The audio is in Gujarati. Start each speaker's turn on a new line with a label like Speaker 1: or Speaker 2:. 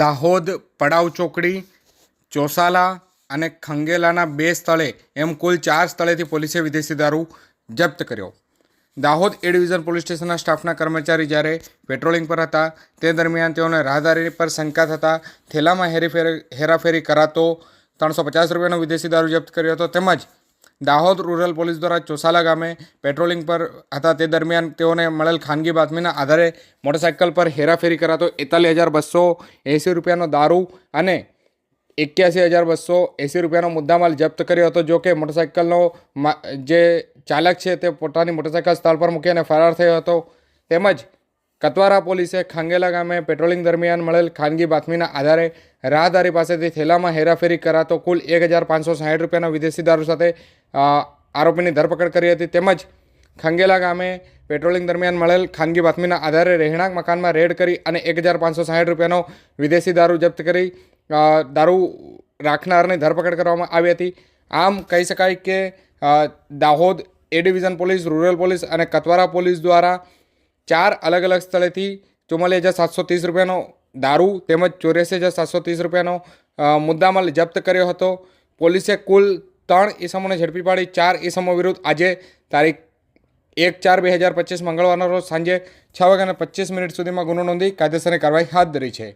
Speaker 1: દાહોદ, પડાવ ચોકડી, ચોસાલા અને ખંગેલાના બે સ્થળે એમ કુલ ચાર સ્થળેથી પોલીસે વિદેશી દારૂ જપ્ત કર્યો. દાહોદ એ ડિવિઝન પોલીસ સ્ટેશનના સ્ટાફના કર્મચારી જ્યારે પેટ્રોલિંગ પર હતા, તે દરમિયાન તેઓને રાહદારી પર શંકા થતાં થેલામાં હેરીફેરી હેરાફેરી કરાતો ત્રણસો પચાસ રૂપિયાનો વિદેશી દારૂ જપ્ત કર્યો હતો. તેમજ દાહોદ રૂરલ પોલીસ દ્વારા ચોસાલા ગામે પેટ્રોલિંગ પર હતા. તે દરમિયાન તેઓને મળેલ ખાનગી બાતમીના આધારે મોટરસાઇકલ પર હેરાફેરી કરાતો એકતાલીસ હજાર બસો એંસી રૂપિયાનો દારૂ અને એક્યાસી હજાર બસો એંસી રૂપિયાનો મુદ્દામાલ જપ્ત કર્યો હતો. જો કે મોટરસાઇકલનો જે ચાલક છે તે પોતાની મોટરસાઇકલ સ્થળ પર મૂકીને ફરાર થયો હતો. તેમજ કતવારા પોલીસે ખાંગેલા ગામે પેટ્રોલિંગ દરમિયાન મળેલ ખાનગી બાતમીના આધારે રાહદારી પાસેથી થેલામાં હેરાફેરી કરાતો કુલ એક હજાર પાંચસો સાઠ રૂપિયાનો વિદેશી દારૂ સાથે આરોપીની ધરપકડ કરી હતી. તેમજ ખાંગેલા ગામે પેટ્રોલિંગ દરમિયાન મળેલ ખાનગી બાતમીના આધારે રહેણાંક મકાનમાં રેડ કરી અને એક હજાર પાંચસો સાઠ રૂપિયાનો વિદેશી દારૂ જપ્ત કરી દારૂ રાખનારની ધરપકડ કરવામાં આવી હતી. આમ કહી શકાય કે Dahod A division police, rural police અને કતવારા પોલીસ દ્વારા ચાર અલગ અલગ સ્થળેથી ચુમ્માલીસ હજાર સાતસો ત્રીસ રૂપિયાનો દારૂ તેમજ ચોર્યાસી હજાર સાતસો ત્રીસ રૂપિયાનો મુદ્દામાલ જપ્ત કર્યો હતો. પોલીસે કુલ ત્રણ ઇસમોને ઝડપી પાડી, ચાર ઇસમો વિરુદ્ધ આજે તારીખ એક ચાર બે હજાર પચીસ મંગળવારના રોજ સાંજે છ વાગ્યાને પચીસ મિનિટ સુધીમાં ગુનો નોંધી કાયદેસરની કાર્યવાહી હાથ ધરી છે.